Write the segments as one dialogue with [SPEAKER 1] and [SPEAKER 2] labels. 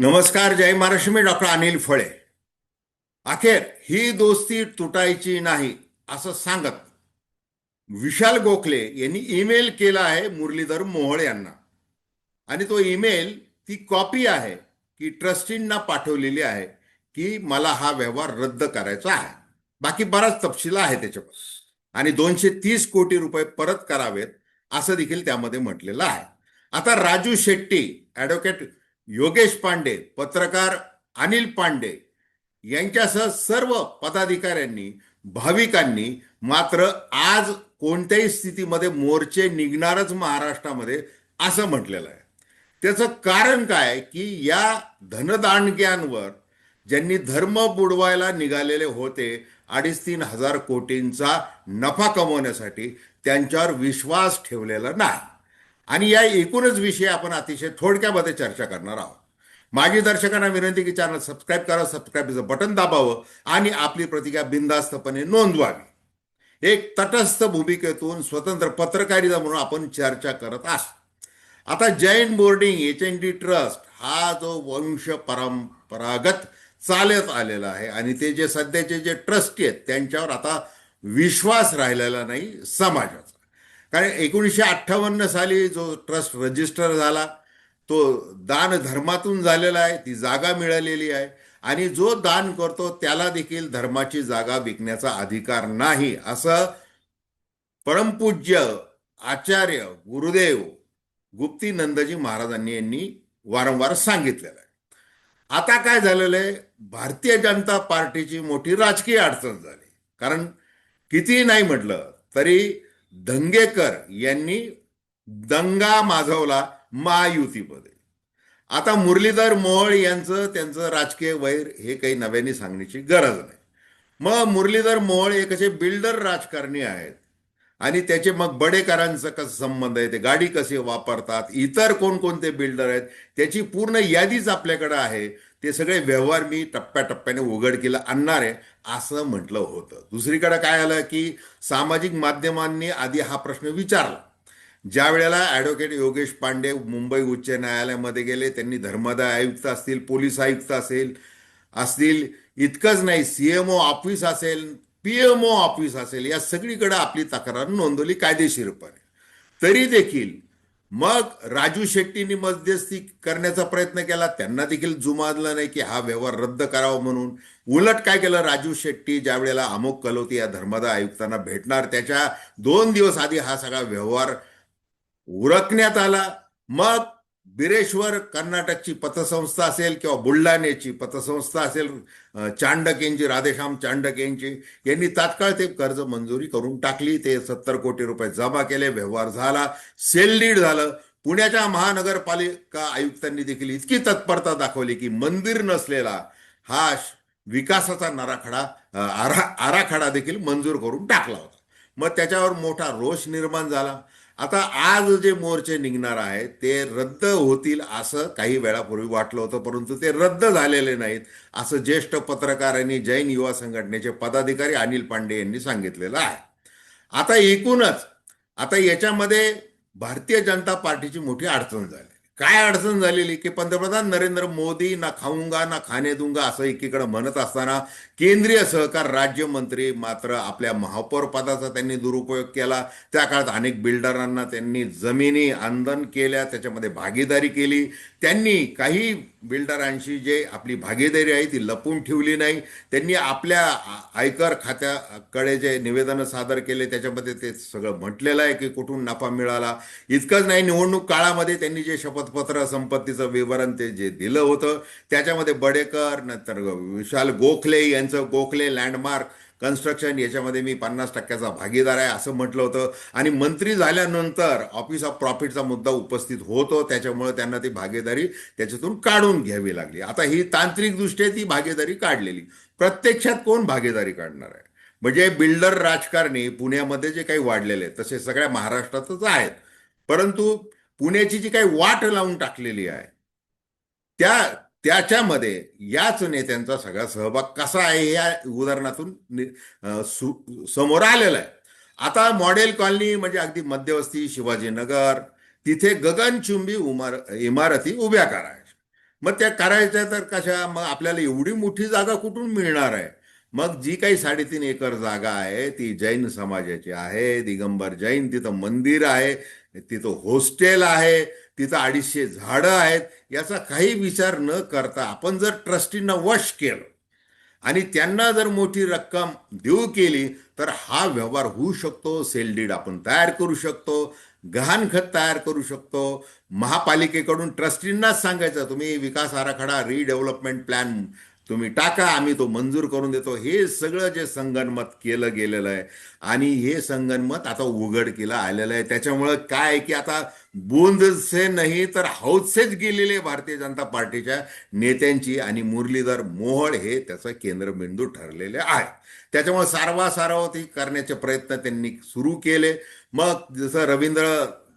[SPEAKER 1] नमस्कार जय महाराष्ट्र मी डॉक्टर अनिल फळे अखेर ही दोस्ती तुटायची नाही असं सांगत विशाल गोखले यांनी ईमेल केला आहे मुरलीधर मोहोळ यांना आणि तो ईमेल ती कॉपी आहे की ट्रस्टींना पाठवलेली आहे की मला हा व्यवहार रद्द करायचा आहे बाकी बराच तपशील आहे त्याच्यापासून आणि दोनशे तीस कोटी रुपये परत करावेत असं देखील त्यामध्ये म्हटलेलं आहे आता राजू शेट्टी ॲडव्होकेट योगेश पांडे पत्रकार अनिल पांडे यांच्यासह सर्व पदाधिकाऱ्यांनी भाविकांनी मात्र आज कोणत्याही स्थितीमध्ये मोर्चे निघणारच महाराष्ट्रामध्ये असं म्हटलेलं आहे त्याचं कारण काय की या धनदांडग्यांवर ज्यांनी धर्म बुडवायला निघालेले होते अडीच तीन हजार कोटींचा नफा कमवण्यासाठी त्यांच्यावर विश्वास ठेवलेला नाही आणि या एकूणच विषय आपण अतिशय थोडक्यामध्ये चर्चा करणार आहोत माझी दर्शकांना विनंती की चॅनल सबस्क्राईब करा सबस्क्राईबचं बटन दाबावं आणि आपली प्रतिक्रिया बिनधास्तपणे नोंदवावी एक तटस्थ भूमिकेतून स्वतंत्र पत्रकारिता म्हणून आपण चर्चा करत असतो आता Jain boarding H N D trust हा जो वंश परंपरागत चालत आलेला आहे आणि ते जे सध्याचे जे ट्रस्टी आहेत त्यांच्यावर आता विश्वास राहिलेला नाही समाजात कारण एकोणीसशे अठ्ठावन्न साली जो ट्रस्ट रजिस्टर झाला तो दान धर्मातून झालेला आहे ती जागा मिळालेली आहे आणि जो दान करतो त्याला देखील धर्माची जागा विकण्याचा अधिकार नाही असं परमपूज्य आचार्य गुरुदेव गुप्ती नंदजी महाराजांनी यांनी वारंवार सांगितलेलं आहे आता काय झालेलं आहे भारतीय जनता पार्टीची मोठी राजकीय अडचण झाली कारण कितीही नाही म्हटलं तरी दंगेकर यांनी दंगा माजवला महायुतीमध्ये आता मुरलीधर मोहोळ यांचं त्यांचं राजकीय वैर हे काही नव्याने सांगण्याची गरज नाही मग मुरलीधर मोहोळ हे असे बिल्डर राजकारणी आहेत आणि त्याचे मग बडेकरांचा कसं संबंध आहे ते गाडी कसे वापरतात इतर कोणकोणते बिल्डर आहेत त्याची पूर्ण यादीच आपल्याकडे आहे ते सगळे व्यवहार मी टप्प्याटप्प्याने उघडकीला आणणार आहे असं म्हटलं होतं दुसरीकडे काय आलं की सामाजिक माध्यमांनी आधी हा प्रश्न विचारला ज्या वेळेला ॲडव्होकेट योगेश पांडे मुंबई उच्च न्यायालयामध्ये गेले त्यांनी धर्मदाय आयुक्त असतील पोलीस आयुक्त असेल असतील इतकंच नाही सीएमओ ऑफिस असेल पीएमओ ऑफिस असेल या सगळीकडे आपली तक्रार नोंदवली कायदेशीरपणे तरी देखील मग राजू शेट्टींनी मध्यस्थी करण्याचा प्रयत्न केला त्यांना देखील जुमादला नाही की हा व्यवहार रद्द करावा म्हणून उलट काय केलं राजू शेट्टी ज्या वेळेला अमोक कलोती या धर्मदा आयुक्तांना भेटणार त्याच्या दोन दिवस आधी हा सगळा व्यवहार उरकण्यात आला मग बिरेश्वर कर्नाटकची पतसंस्था असेल किंवा बुलढाण्याची पतसंस्था असेल चांडक यांची राधेश्याम चांडक यांची यांनी तात्काळ ते कर्ज मंजुरी करून टाकली ते सत्तर कोटी रुपये जमा केले व्यवहार झाला सेल डीड झालं पुण्याच्या महानगरपालिका आयुक्तांनी देखील इतकी तत्परता दाखवली की मंदिर नसलेला हा विकासाचा नराखडा आरा आराखडा देखील मंजूर करून टाकला होता मग त्याच्यावर मोठा रोष निर्माण झाला आता आज जे मोर्चे निघणार आहेत ते रद्द होतील असं काही वेळापूर्वी वाटलं होतं परंतु ते रद्द झालेले नाहीत असं ज्येष्ठ पत्रकारांनी जैन युवा संघटनेचे पदाधिकारी अनिल पांडे यांनी सांगितलेलं आहे आता एकूणच आता याच्यामध्ये भारतीय जनता पार्टीची मोठी अडचण झाली काय अडचण झालेली की पंतप्रधान नरेंद्र मोदी ना खाऊंगा ना खाणे दुंगा असं एकीकडे म्हणत असताना केंद्रीय सहकार राज्यमंत्री मात्र आपल्या महापौर पदाचा त्यांनी दुरुपयोग केला त्या काळात अनेक बिल्डरांना त्यांनी जमिनी आंदन केल्या त्याच्यामध्ये भागीदारी केली त्यांनी काही बिल्डरांशी जे आपली भागीदारी आहे ती लपून ठेवली नाही त्यांनी आपल्या आयकर खात्याकडे जे निवेदन सादर केले त्याच्यामध्ये ते सगळं म्हटलेलं आहे की कुठून नफा मिळाला इतकंच नाही निवडणूक काळामध्ये त्यांनी जे शपथपत्र संपत्तीचं विवरण ते जे दिलं होतं त्याच्यामध्ये बडेकर नंतर विशाल गोखले यांचं गोखले लँडमार्क कन्स्ट्रक्शन याच्यामध्ये मी पन्नास टक्क्याचा भागीदार आहे असं म्हटलं होतं आणि मंत्री झाल्यानंतर ऑफिस ऑफ प्रॉफिटचा मुद्दा उपस्थित होतो त्याच्यामुळे त्यांना ती भागीदारी त्याच्यातून काढून घ्यावी लागली आता ही तांत्रिकदृष्ट्या ती भागीदारी काढलेली प्रत्यक्षात कोण भागीदारी काढणार आहे म्हणजे बिल्डर राजकारणी पुण्यामध्ये जे काही वाढलेले तसे सगळ्या महाराष्ट्रातच आहेत परंतु पुण्याची जी काही वाट लावून टाकलेली आहे त्या त्याच्यामध्ये याच नेत्यांचा सगळा सहभाग कसा आहे या उदाहरणातून समोर आलेला आहे आता मॉडेल कॉलनी म्हणजे अगदी मध्यवस्ती शिवाजीनगर तिथे गगनचुंबी उमार इमारती उभ्या करायच्या मग त्या करायच्या तर कशा मग आपल्याला एवढी मोठी जागा कुठून मिळणार आहे मग जी काही साडेतीन एकर जागा आहे ती जैन समाजाची आहे दिगंबर जैन तिथं मंदिर आहे तिथं हॉस्टेल आहे तिथं अडीचशे झाडं आहेत याचा काही विचार न करता आपण जर ट्रस्टींना वश केलं आणि त्यांना जर मोठी रक्कम देऊ केली तर हा व्यवहार होऊ शकतो सेल डीड आपण तयार करू शकतो गहाणखत तयार करू शकतो महापालिकेकडून ट्रस्टींनाच सांगायचं तुम्ही विकास आराखडा रिडेव्हलपमेंट प्लॅन तुम्ही टाका आम्ही तो मंजूर करून देतो हे सगळं जे संगणमत केलं गेलेलं आहे आणि हे संगणमत आता उघड केलं आलेलं आहे त्याच्यामुळं काय की आता बोंदसे नाही तर हौसेच गेलेले भारतीय जनता पार्टीच्या नेत्यांची आणि मुरलीधर मोहळ हे त्याचं केंद्रबिंदू ठरलेले आहे त्याच्यामुळे सारवा ती करण्याचे प्रयत्न त्यांनी सुरू केले मग जसं रवींद्र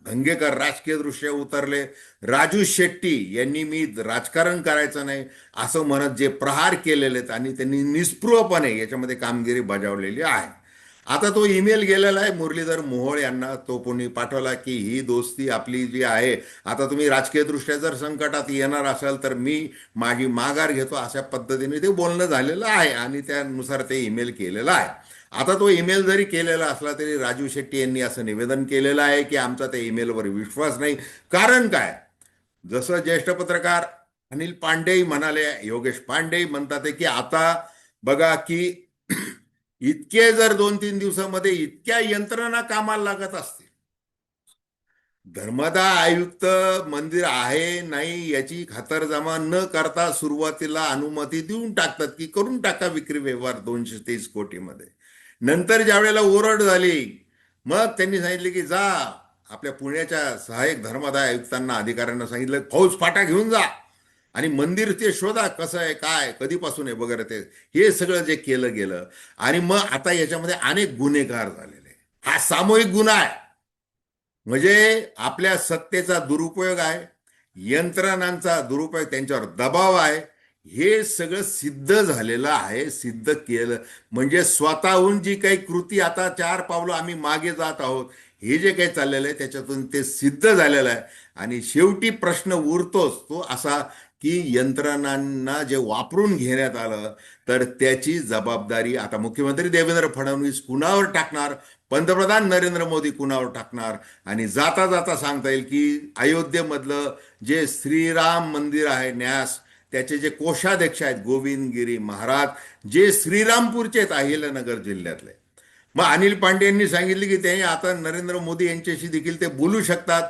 [SPEAKER 1] राजकीय दृश्य उतरले राजू शेट्टी यांनी मी राजकारण करायचं नाही असं म्हणत जे प्रहार केलेले आहेत आणि त्यांनी निस्पृहपणे याच्यामध्ये कामगिरी बजावलेली आहे आता तो ईमेल गेलेला आहे मुरलीधर मोहोळ यांना तो कोणी पाठवला की ही दोस्ती आपली जी आहे आता तुम्ही राजकीय दृष्ट्या जर संकटात येणार असाल तर मी माझी माघार घेतो अशा पद्धतीने ते बोलणं झालेलं आहे आणि त्यानुसार ते ईमेल केलेलं आहे आता तो ईमेल जरी केलेला असला तरी राजू शेट्टी यांनी असं निवेदन केलेलं आहे की आमचा त्या ईमेलवर विश्वास नाही कारण काय जसं ज्येष्ठ पत्रकार अनिल पांडे म्हणाले योगेश पांडे म्हणतात की आता बघा की इतके जर दोन तीन दिवसामध्ये इतक्या यंत्रणा कामाला लागत असतील धर्मदा आयुक्त मंदिर आहे नाही याची खातरजमा न करता सुरुवातीला अनुमती देऊन टाकतात की करून टाका विक्री व्यवहार दोनशे तीस कोटीमध्ये नंतर ज्या वेळेला ओरड झाली मग त्यांनी सांगितले की जा आपल्या पुण्याच्या सहाय्यक धर्मादाय आयुक्तांना अधिकाऱ्यांना सांगितलं फौज फाटा घेऊन जा आणि मंदिर ते शोधा कसं आहे काय कधीपासून आहे वगैरे ते हे सगळं जे केलं गेलं आणि मग आता याच्यामध्ये अनेक गुन्हेगार झालेले हा सामूहिक गुन्हा आहे म्हणजे आपल्या सत्तेचा दुरुपयोग आहे यंत्रणांचा दुरुपयोग त्यांच्यावर दबाव आहे हे सगळं सिद्ध झालेलं आहे सिद्ध केलं म्हणजे स्वतःहून जी काही कृती आता चार पावलं आम्ही मागे जात आहोत हे जे काही चाललेलं आहे त्याच्यातून ते सिद्ध झालेलं आहे आणि शेवटी प्रश्न उरतोच तो असा की यंत्रणांना जे वापरून घेण्यात आलं तर त्याची जबाबदारी आता मुख्यमंत्री देवेंद्र फडणवीस कुणावर टाकणार पंतप्रधान नरेंद्र मोदी कुणावर टाकणार आणि जाता जाता सांगता येईल की अयोध्येमधलं जे श्रीराम मंदिर आहे न्यास त्याचे जे कोषाध्यक्ष आहेत गोविंदगिरी महाराज जे श्रीरामपूरचे आहेत अहिल्यानगर जिल्ह्यातले मग अनिल पांडे यांनी सांगितले की ते आता नरेंद्र मोदी यांच्याशी देखील ते बोलू शकतात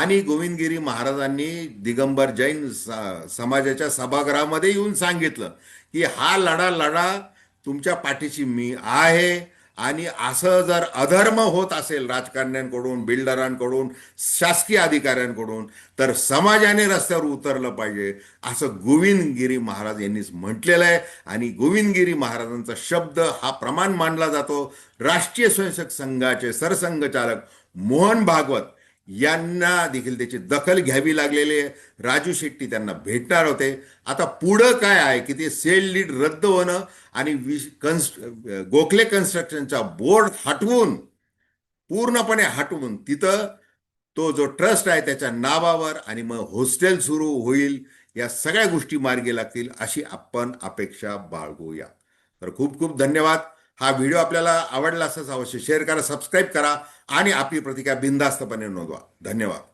[SPEAKER 1] आणि गोविंदगिरी महाराजांनी दिगंबर जैन समाजाच्या सभागृहामध्ये येऊन सांगितलं की हा लढा लढा तुमच्या पाठीशी मी आहे आणि असं जर अधर्म होत असेल राजकारण्यांकडून बिल्डरांकडून शासकीय अधिकाऱ्यांकडून तर समाजाने रस्त्यावर उतरलं पाहिजे असं गोविंदगिरी महाराज यांनीच म्हटलेलं आहे आणि गोविंदगिरी महाराजांचा शब्द हा प्रमाण मानला जातो राष्ट्रीय स्वयंसेवक संघाचे सरसंघचालक मोहन भागवत यांना देखील त्याची दखल घ्यावी लागलेली आहे राजू शेट्टी त्यांना भेटणार होते आता पुढं काय आहे की ते सेल लीड रद्द होणं आणि कन्स गोखले कन्स्ट्रक्शनचा बोर्ड हटवून पूर्णपणे हटवून तिथं तो जो ट्रस्ट आहे त्याच्या नावावर आणि मग हॉस्टेल सुरू होईल या सगळ्या गोष्टी मार्गी लागतील अशी आपण अपेक्षा बाळगूया तर खूप खूप धन्यवाद हा व्हिडिओ आपल्याला आवडला असंच अवश्य शेअर करा सबस्क्राईब करा आणि आपली प्रतिक्रिया बिंदास्तपणे नोंदवा धन्यवाद